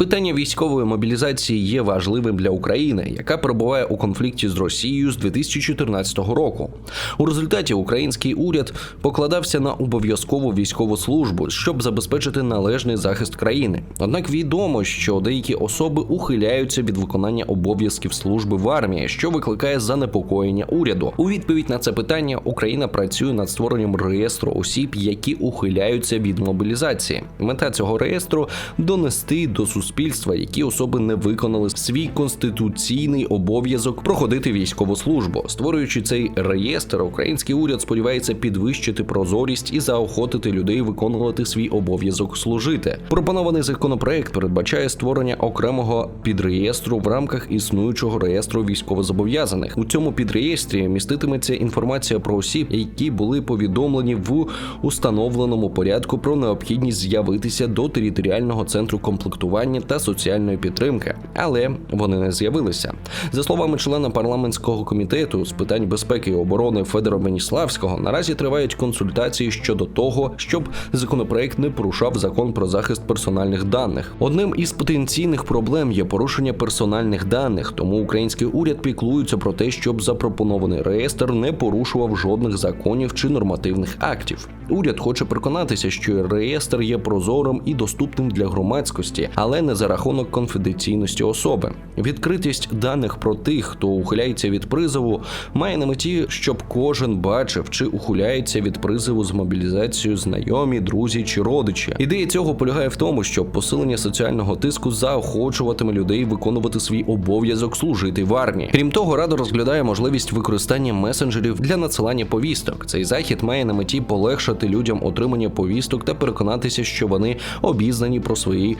Питання військової мобілізації є важливим для України, яка перебуває у конфлікті з Росією з 2014 року. У результаті український уряд покладався на обов'язкову військову службу, щоб забезпечити належний захист країни. Однак відомо, що деякі особи ухиляються від виконання обов'язків служби в армії, що викликає занепокоєння уряду. У відповідь на це питання Україна працює над створенням реєстру осіб, які ухиляються від мобілізації. Мета цього реєстру донести до суспільства, які особи не виконали свій конституційний обов'язок проходити військову службу. Створюючи цей реєстр, український уряд сподівається підвищити прозорість і заохотити людей виконувати свій обов'язок служити. Пропонований законопроект передбачає створення окремого підреєстру в рамках існуючого реєстру військовозобов'язаних. У цьому підреєстрі міститиметься інформація про осіб, які були повідомлені в установленому порядку про необхідність з'явитися до територіального центру комплектування та соціальної підтримки, але вони не з'явилися. За словами члена парламентського комітету з питань безпеки і оборони Федора Веніславського, наразі тривають консультації щодо того, щоб законопроект не порушав закон про захист персональних даних. Одним із потенційних проблем є порушення персональних даних, тому український уряд піклується про те, щоб запропонований реєстр не порушував жодних законів чи нормативних актів. Уряд хоче переконатися, що реєстр є прозорим і доступним для громадськості, але не за рахунок конфіденційності особи. Відкритість даних про тих, хто ухиляється від призову, має на меті, щоб кожен бачив, чи ухиляється від призову з мобілізацією знайомі, друзі чи родичі. Ідея цього полягає в тому, щоб посилення соціального тиску заохочуватиме людей виконувати свій обов'язок служити в армії. Крім того, рада розглядає можливість використання месенджерів для надсилання повісток. Цей захід має на меті полегшити людям отримання повісток та переконатися, що вони обізнані про свої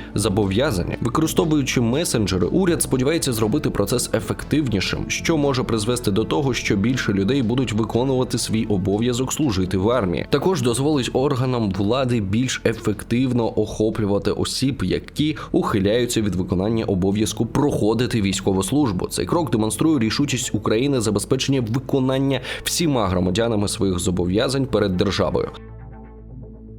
зобов'язання. Використовуючи месенджери, уряд сподівається зробити процес ефективнішим, що може призвести до того, що більше людей будуть виконувати свій обов'язок служити в армії. Також дозволить органам влади більш ефективно охоплювати осіб, які ухиляються від виконання обов'язку проходити військову службу. Цей крок демонструє рішучість України забезпечення виконання всіма громадянами своїх зобов'язань перед державою.